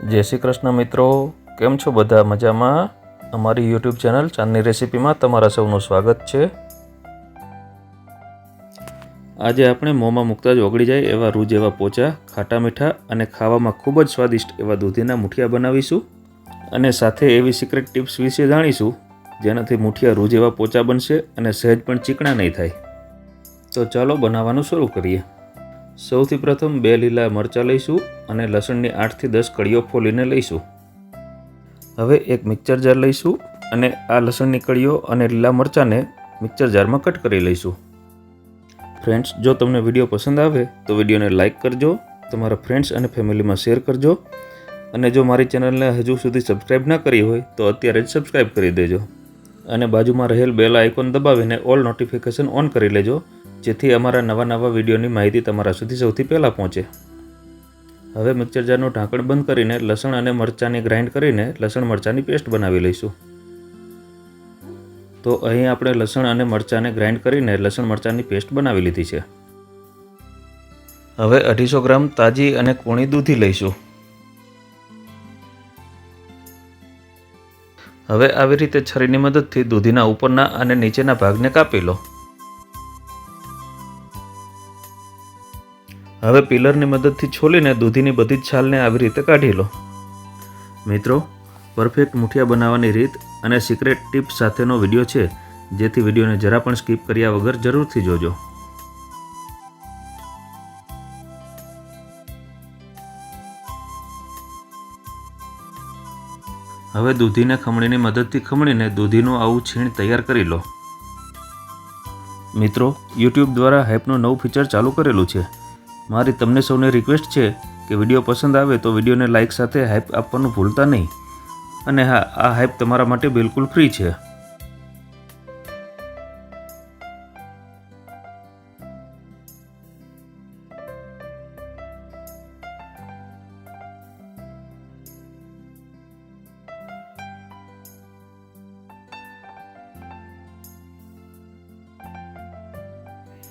જય શ્રી કૃષ્ણ મિત્રો. કેમ છો બધા મજામાં? અમારી યુટ્યુબ ચેનલ ચાંદની રેસીપીમાં તમારા સૌનું સ્વાગત છે. આજે આપણે મોંમાં મૂકતા જ ઓગળી જાય એવા રૂ જેવા પોચા, ખાટા મીઠા અને ખાવામાં ખૂબ જ સ્વાદિષ્ટ એવા દૂધીના મુઠિયા બનાવીશું અને સાથે એવી સિક્રેટ ટિપ્સ વિશે જાણીશું, જેનાથી મુઠિયા રૂ જેવા પોચા બનશે અને સહેજ પણ ચીકણા નહીં થાય. તો ચાલો બનાવવાનું શરૂ કરીએ. સૌથી પ્રથમ બે લીલા મરચાં લઈશું અને લસણની આઠથી દસ કળીઓ ફોલીને લઈશું. હવે એક મિક્સર જાર લઈશું અને આ લસણની કળીઓ અને લીલા મરચાંને મિક્સર જારમાં કટ કરી લઈશું. ફ્રેન્ડ્સ, જો તમને વીડિયો પસંદ આવે તો વિડીયોને લાઇક કરજો, તમારા ફ્રેન્ડ્સ અને ફેમિલીમાં શેર કરજો અને જો મારી ચેનલને હજુ સુધી સબસ્ક્રાઈબ ના કરી હોય તો અત્યારે જ સબસ્ક્રાઈબ કરી દેજો અને બાજુમાં રહેલ બેલ આઇકોન દબાવીને ઓલ નોટિફિકેશન ઓન કરી લેજો જેથી અમારા નવા નવા વિડીયોની માહિતી તમારા સુધી સૌથી પહેલાં પહોંચે. હવે મિક્સર જારનું ઢાંકણ બંધ કરીને લસણ અને મરચાંની ગ્રાઇન્ડ કરીને લસણ મરચાંની પેસ્ટ બનાવી લઈશું. તો અહીં આપણે લસણ અને મરચાંને ગ્રાઇન્ડ કરીને લસણ મરચાંની પેસ્ટ બનાવી લીધી છે. હવે અઢીસો ગ્રામ તાજી અને કૂણી દૂધી લઈશું. હવે આવી રીતે છરીની મદદથી દૂધીના ઉપરના અને નીચેના ભાગને કાપી લો. હવે પિલરની મદદથી છોલીને દૂધીની બધી જ છાલને આવી રીતે કાઢી લો. મિત્રો, પરફેક્ટ મુઠિયા બનાવવાની રીત અને સિક્રેટ ટીપ સાથેનો વીડિયો છે, જેથી વિડીયોને જરા પણ સ્કીપ કર્યા વગર જરૂરથી જોજો. હવે દૂધીને ખમણીની મદદથી ખમણીને દૂધીનું આવું છીણ તૈયાર કરી લો. મિત્રો યુટ્યુબ દ્વારા હાઇપનું નવું ફીચર ચાલુ કરેલું છે. મારી તમને સૌને રિક્વેસ્ટ છે કે વીડિયો પસંદ આવે તો વિડીયોને લાઇક સાથે હાઇપ આપવાનું ભૂલતા નહીં. અને હા, આ હાઇપ તમારા માટે બિલકુલ ફ્રી છે.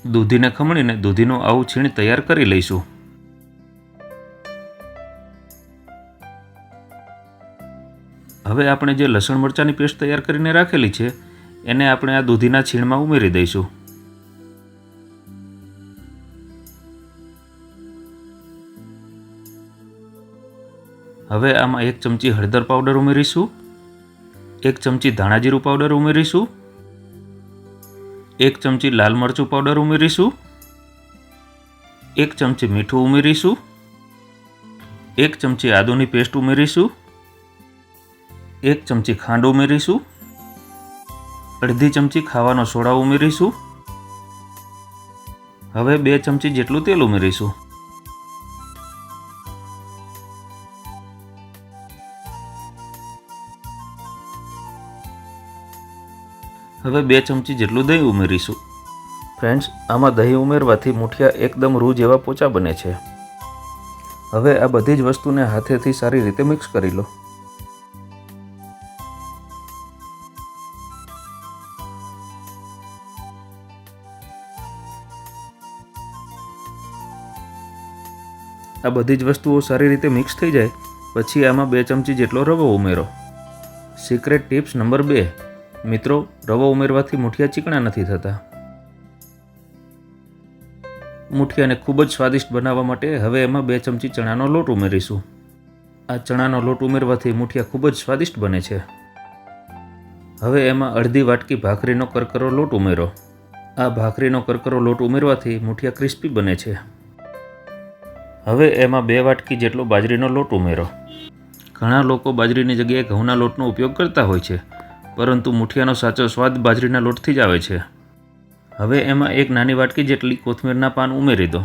દૂધીને ખમણીને દૂધીનું આવું છીણ તૈયાર કરી લઈશું. હવે આપણે જે લસણ મરચાંની પેસ્ટ તૈયાર કરીને રાખેલી છે, એને આપણે આ દૂધીના છીણમાં ઉમેરી દઈશું. હવે આમાં એક ચમચી હળદર પાવડર ઉમેરીશું, એક ચમચી ધાણાજીરું પાવડર ઉમેરીશું એક ચમચી લાલ મરચું પાવડર ઉમેરીશું. એક ચમચી મીઠું ઉમેરીશું. એક ચમચી આદુની પેસ્ટ ઉમેરીશું. એક ચમચી ખાંડ ઉમેરીશું. અડધી ચમચી ખાવાનો સોડા ઉમેરીશું. હવે બે ચમચી જેટલું તેલ ઉમેરીશું. હવે બે ચમચી જેટલું દહીં ઉમેરીશું. ફ્રેન્ડ્સ, આમાં દહીં ઉમેરવાથી મૂઠિયા એકદમ રૂ જેવા પોચા બને છે. હવે આ બધી જ વસ્તુને હાથેથી સારી રીતે મિક્સ કરી લો. આ બધી જ વસ્તુઓ સારી રીતે મિક્સ થઈ જાય, પછી આમાં બે ચમચી જેટલો રવો ઉમેરો. સિક્રેટ ટિપ્સ નંબર બે. મિત્રો, રવો ઉમેરવાથી મુઠિયા ચીકણા નથી થતા. મુઠિયાને ખૂબ જ સ્વાદિષ્ટ બનાવવા માટે હવે એમાં બે ચમચી ચણાનો લોટ ઉમેરીશું. આ ચણાનો લોટ ઉમેરવાથી મુઠિયા ખૂબ જ સ્વાદિષ્ટ બને છે. હવે એમાં અડધી વાટકી ભાખરીનો કરકરો લોટ ઉમેરો. આ ભાખરીનો કરકરો લોટ ઉમેરવાથી મુઠિયા ક્રિસ્પી બને છે. હવે એમાં બે વાટકી જેટલો બાજરીનો લોટ ઉમેરો. ઘણા લોકો બાજરીની જગ્યાએ ઘઉંના લોટનો ઉપયોગ કરતા હોય છે. પરંતુ મુઠિયાનો સાચો સ્વાદ બાજરીના લોટથી જ આવે છે. હવે એમાં એક નાની વાટકી જેટલી કોથમીરના પાન ઉમેરી દો.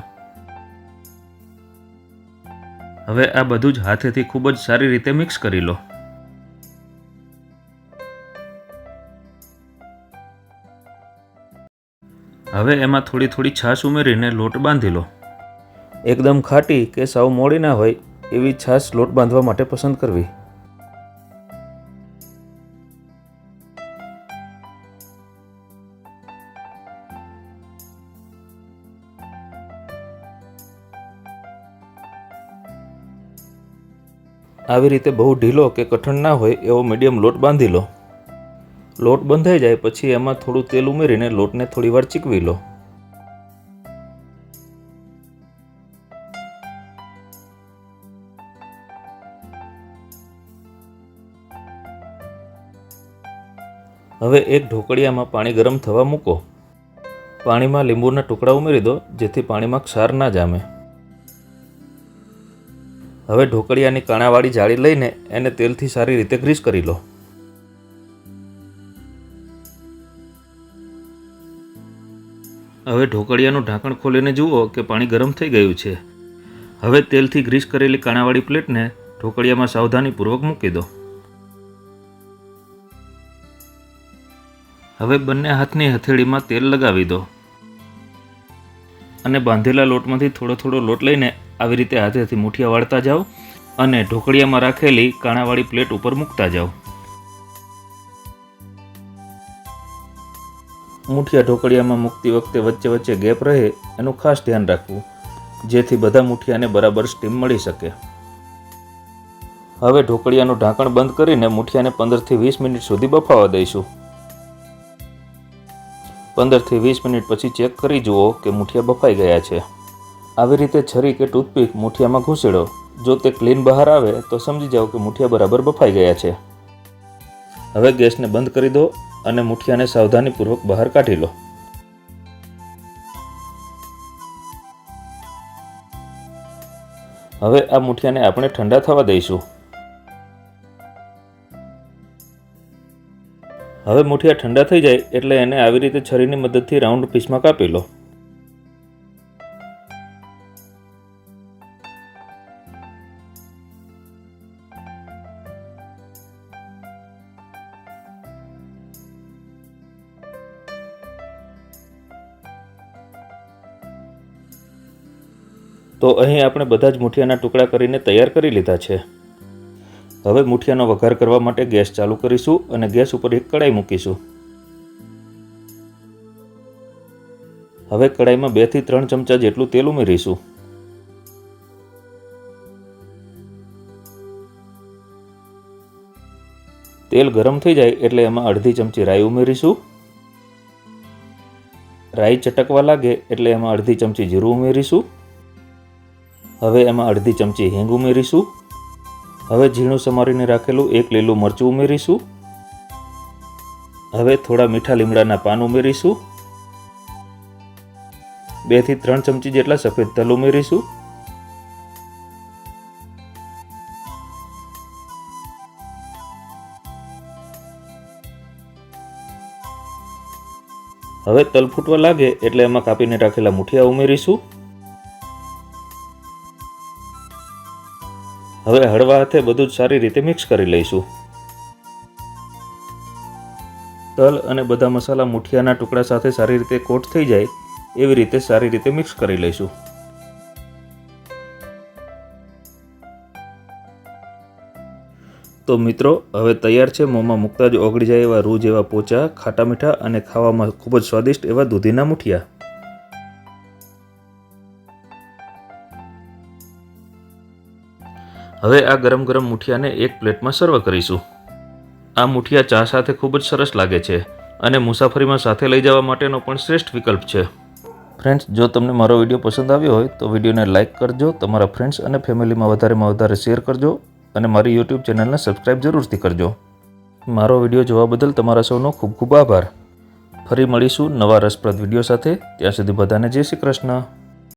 હવે આ બધું જ હાથેથી ખૂબ જ સારી રીતે મિક્સ કરી લો. હવે એમાં થોડી થોડી છાશ ઉમેરીને લોટ બાંધી લો. એકદમ ખાટી કે સાવ મોડી ના હોય એવી છાશ લોટ બાંધવા માટે પસંદ કરવી. આવી રીતે બહુ ઢીલો કે કઠણ ના હોય એવો મીડિયમ લોટ બાંધી લો. લોટ બંધાઈ જાય પછી એમાં થોડું તેલ ઉમેરીને લોટને થોડી વાર ચીકવી લો. હવે એક ઢોકળિયામાં પાણી ગરમ થવા મૂકો. પાણીમાં લીંબુના ટુકડા ઉમેરી દો જેથી પાણીમાં ક્ષાર ના જામે. હવે ઢોકળિયાની કાણાવાળી જાળી લઈને એને તેલથી સારી રીતે ગ્રીસ કરી લો. હવે ઢોકળિયાનું ઢાંકણ ખોલીને જુઓ કે પાણી ગરમ થઈ ગયું છે. હવે તેલથી ગ્રીસ કરેલી કાણાવાળી પ્લેટને ઢોકળિયામાં સાવધાનીપૂર્વક મૂકી દો. હવે બંને હાથની હથેળીમાં તેલ લગાવી દો. અને બાંધેલા લોટમાંથી થોડો થોડો લોટ લઈને આવી રીતે હાથેથી મુઠિયા વાળતા જાઓ અને ઢોકળિયામાં રાખેલી કાણાવાળી પ્લેટ ઉપર મૂકતા જાઓ. મુઠિયા ઢોકળિયામાં મૂકતી વખતે વચ્ચે વચ્ચે ગેપ રહે એનું ખાસ ધ્યાન રાખવું, જેથી બધા મુઠિયાને બરાબર સ્ટીમ મળી શકે. હવે ઢોકળિયાનું ઢાંકણ બંધ કરીને મુઠિયાને પંદરથી વીસ મિનિટ સુધી બફાવા દઈશું. પંદરથી વીસ મિનિટ પછી ચેક કરી જુઓ કે મુઠિયા બફાઈ ગયા છે. આવી રીતે છરી કે ટૂથપીક મુઠિયામાં ઘૂસેડો. જો તે ક્લીન બહાર આવે, તો સમજી જાઓ કે મુઠિયા બરાબર બફાઈ ગયા છે. હવે ગેસને બંધ કરી દો અને મુઠિયાને સાવધાનીપૂર્વક બહાર કાઢી લો. હવે આ મુઠિયાને આપણે ઠંડા થવા દઈશું. હવે મુઠિયા ઠંડા થઈ જાય એટલે એને આવી રીતે છરીની મદદથી રાઉન્ડ પીસમાં કાપી લો. તો અહીં આપણે બધા જ મુઠિયાના ટુકડા કરીને તૈયાર કરી લીધા છે. હવે મુઠિયાનો વઘાર કરવા માટે ગેસ ચાલુ કરીશું અને ગેસ ઉપર એક કડાઈ મૂકીશું. હવે કડાઈમાં બેથી ત્રણ ચમચા જેટલું તેલ ઉમેરીશું. તેલ ગરમ થઈ જાય એટલે એમાં અડધી ચમચી રાઈ ઉમેરીશું. રાઈ ચટકવા લાગે એટલે એમાં અડધી ચમચી જીરું ઉમેરીશું. હવે એમાં અડધી ચમચી હિંગ ઉમેરીશું. હવે ઝીણું સમારીને રાખેલું એક લીલું મરચું ઉમેરીશું. હવે થોડા મીઠા લીમડાના પાન ઉમેરીશું. બેથી ત્રણ ચમચી જેટલા સફેદ તલ ઉમેરીશું. હવે તલ ફૂટવા લાગે એટલે એમાં કાપીને રાખેલા મુઠિયા ઉમેરીશું. હવે હળવા હાથે બધું જ સારી રીતે મિક્સ કરી લઈશું. તલ અને બધા મસાલા મુઠિયાના ટુકડા સાથે સારી રીતે કોટ થઈ જાય, એવી રીતે સારી રીતે મિક્સ કરી લઈશું. તો મિત્રો, હવે તૈયાર છે મોંમાં મૂકતા જ ઓગળી જાય એવા રૂ જેવા પોચા, ખાટા મીઠા અને ખાવામાં ખૂબ જ સ્વાદિષ્ટ એવા દૂધીના મુઠિયા. હવે આ ગરમ ગરમ મુઠિયાને એક પ્લેટમાં સર્વ કરીશું. આ મુઠિયા ચા સાથે ખૂબ જ સરસ લાગે છે અને મુસાફરીમાં સાથે લઈ જવા માટેનો પણ શ્રેષ્ઠ વિકલ્પ છે. ફ્રેન્ડ્સ, જો તમને મારો વીડિયો પસંદ આવ્યો હોય, તો વિડીયોને લાઇક કરજો, તમારા ફ્રેન્ડ્સ અને ફેમિલીમાં વધારેમાં વધારે શેર કરજો અને મારી યુટ્યુબ ચેનલને સબસ્ક્રાઈબ જરૂરથી કરજો. મારો વીડિયો જોવા બદલ તમારા સૌનો ખૂબ ખૂબ આભાર. ફરી મળીશું નવા રસપ્રદ વીડિયો સાથે. ત્યાં સુધી બધાને જય શ્રી કૃષ્ણ.